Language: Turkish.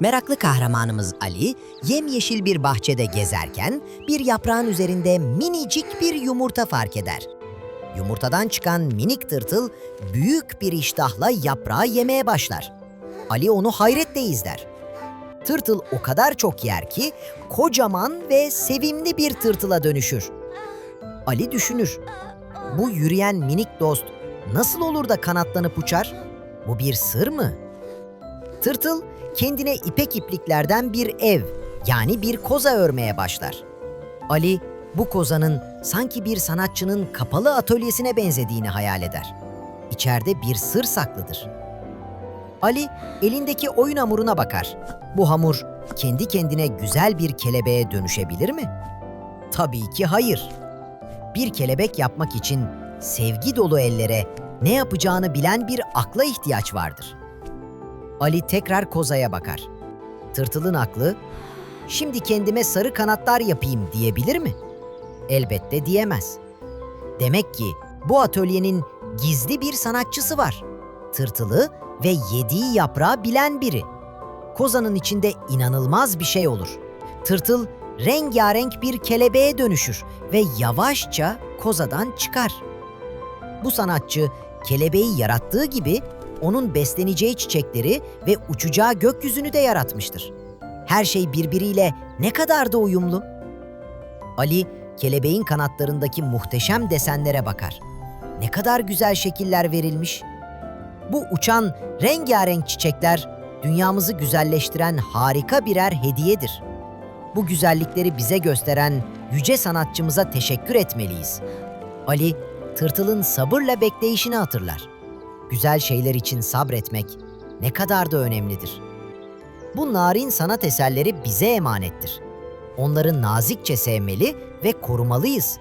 Meraklı kahramanımız Ali, yemyeşil bir bahçede gezerken bir yaprağın üzerinde minicik bir yumurta fark eder. Yumurtadan çıkan minik tırtıl büyük bir iştahla yaprağı yemeye başlar. Ali onu hayretle izler. Tırtıl o kadar çok yer ki kocaman ve sevimli bir tırtıla dönüşür. Ali düşünür. Bu yürüyen minik dost nasıl olur da kanatlanıp uçar? Bu bir sır mı? Tırtıl kendine ipek ipliklerden bir ev yani bir koza örmeye başlar. Ali bu kozanın sanki bir sanatçının kapalı atölyesine benzediğini hayal eder. İçeride bir sır saklıdır. Ali elindeki oyun hamuruna bakar. Bu hamur kendi kendine güzel bir kelebeğe dönüşebilir mi? Tabii ki hayır. Bir kelebek yapmak için sevgi dolu ellere ne yapacağını bilen bir akla ihtiyaç vardır. Ali tekrar kozaya bakar. Tırtılın aklı, şimdi kendime sarı kanatlar yapayım diyebilir mi? Elbette diyemez. Demek ki bu atölyenin gizli bir sanatçısı var. Tırtılı ve yediği yaprağı bilen biri. Kozanın içinde inanılmaz bir şey olur. Tırtıl rengarenk bir kelebeğe dönüşür ve yavaşça kozadan çıkar. Bu sanatçı kelebeği yarattığı gibi onun besleneceği çiçekleri ve uçacağı gökyüzünü de yaratmıştır. Her şey birbiriyle ne kadar da uyumlu. Ali kelebeğin kanatlarındaki muhteşem desenlere bakar. Ne kadar güzel şekiller verilmiş. Bu uçan rengarenk çiçekler dünyamızı güzelleştiren harika birer hediyedir. Bu güzellikleri bize gösteren yüce sanatçımıza teşekkür etmeliyiz. Ali, tırtılın sabırla bekleyişini hatırlar. Güzel şeyler için sabretmek ne kadar da önemlidir. Bu narin sanat eserleri bize emanettir. Onları nazikçe sevmeli ve korumalıyız.